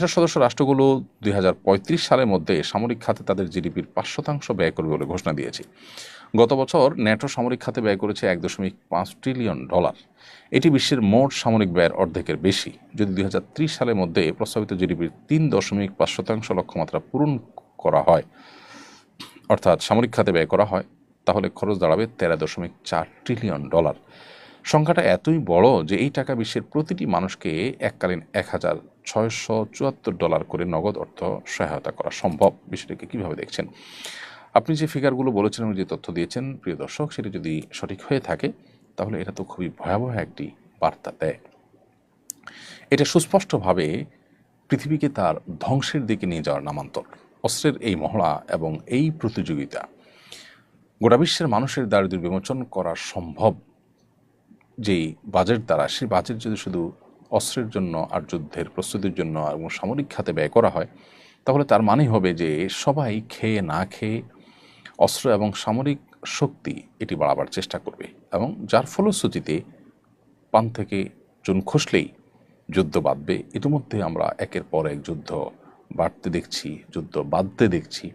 রাষ্ট্র সদস্য রাষ্ট্রগুলো দু হাজার পঁয়ত্রিশ সালের মধ্যে সামরিক খাতে তাদের জিডিপির পাঁচ শতাংশ ব্যয় করবে বলে ঘোষণা দিয়েছে। গত বছর ন্যাটো সামরিক খাতে ব্যয় করেছে এক দশমিক পাঁচ ট্রিলিয়ন ডলার। এটি বিশ্বের মোট সামরিক ব্যয়ের অর্ধেকের বেশি। যদি দুই হাজার ত্রিশ সালের মধ্যে প্রস্তাবিত জিডিপির তিন দশমিক পাঁচ শতাংশ লক্ষ্যমাত্রা পূরণ করা হয়, অর্থাৎ সামরিক খাতে ব্যয় করা হয়, তাহলে খরচ দাঁড়াবে তেরো দশমিক চার ট্রিলিয়ন ডলার। সংখ্যাটা এতই বড় যে এই টাকা বিশ্বের প্রতিটি মানুষকে এককালীন এক হাজার ছয়শো চুয়াত্তর ডলার করে নগদ অর্থ সহায়তা করা সম্ভব। বিষয়টিকে কীভাবে দেখছেন? আপনি যে ফিগারগুলো বলেছেন যে তথ্য দিয়েছেন, প্রিয় দর্শক, সেটি যদি সঠিক হয়ে থাকে, তাহলে এটা তো খুবই ভয়াবহ একটি বার্তা দেয়। এটা সুস্পষ্টভাবে পৃথিবীকে তার ধ্বংসের দিকে নিয়ে যাওয়ার নামান্তর। অস্ত্রের এই মহড়া এবং এই প্রতিযোগিতা গোটা বিশ্বের মানুষের দারিদ্র্য বিমোচন করা সম্ভব যেই বাজেট দ্বারা, সেই বাজেট যদি শুধু অস্ত্রের জন্য আর যুদ্ধের প্রস্তুতির জন্য এবং সামরিক খাতে ব্যয় করা হয়, তাহলে তার মানে হবে যে সবাই খেয়ে না খেয়ে অস্ত্র এবং সামরিক শক্তি এটি বাড়াবার চেষ্টা করবে এবং যার ফলশ্রুতিতে পান থেকে চুন খসলেই যুদ্ধ বাঁধবে। ইতিমধ্যে আমরা একের পর এক যুদ্ধ বাড়তে দেখছি, যুদ্ধ বাঁধতে দেখছি।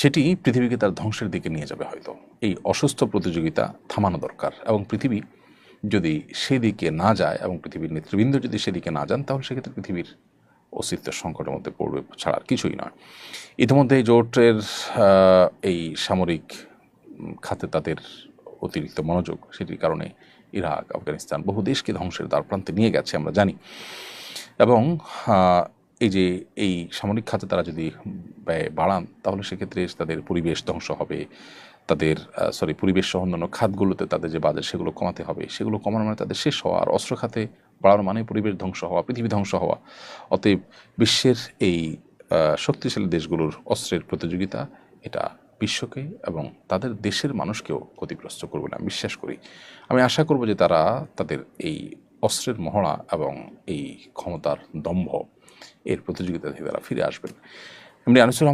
সেটি পৃথিবীকে তার ধ্বংসের দিকে নিয়ে যাবে হয়তো। এই অসুস্থ প্রতিযোগিতা থামানো দরকার এবং পৃথিবী যদি সেদিকে না যায় এবং পৃথিবীর নেতৃবৃন্দ যদি সেদিকে না যান, তাহলে সেক্ষেত্রে পৃথিবীর অস্তিত্বের সংকটের মধ্যে পড়বে ছাড়া আর কিছুই নয়। ইতিমধ্যে জোটের এই সামরিক খাতে তাদের অতিরিক্ত মনোযোগ, সেটির কারণে ইরাক, আফগানিস্তান বহু দেশকে ধ্বংসের দ্বার প্রান্তে নিয়ে গেছে, আমরা জানি। এবং এই যে এই সামরিক খাতে তারা যদি ব্যয় বাড়ান, তাহলে সেক্ষেত্রে তাদের পরিবেশ ধ্বংস হবে। তাদের সরি পরিবেশ সহ অন্যান্য খাতগুলোতে তাদের যে বাজেট সেগুলো কমাতে হবে। সেগুলো কমানো মানে তাদের শেষ হওয়া। আর অস্ত্র খাতে বাড়ানো মানে পরিবেশ ধ্বংস হওয়া, পৃথিবী ধ্বংস হওয়া। অতএব বিশ্বের এই শক্তিশালী দেশগুলোর অস্ত্রের প্রতিযোগিতা, এটা বিশ্বকে এবং তাদের দেশের মানুষকেও ক্ষতিগ্রস্ত করবে না। বিশ্বাস করি। আমি আশা করব যে তারা তাদের এই অস্ত্রের মহড়া এবং এই ক্ষমতার দম্ভ এর প্রতিযোগিতা থেকে তারা ফিরে আসবেন। এমনি আনিসুর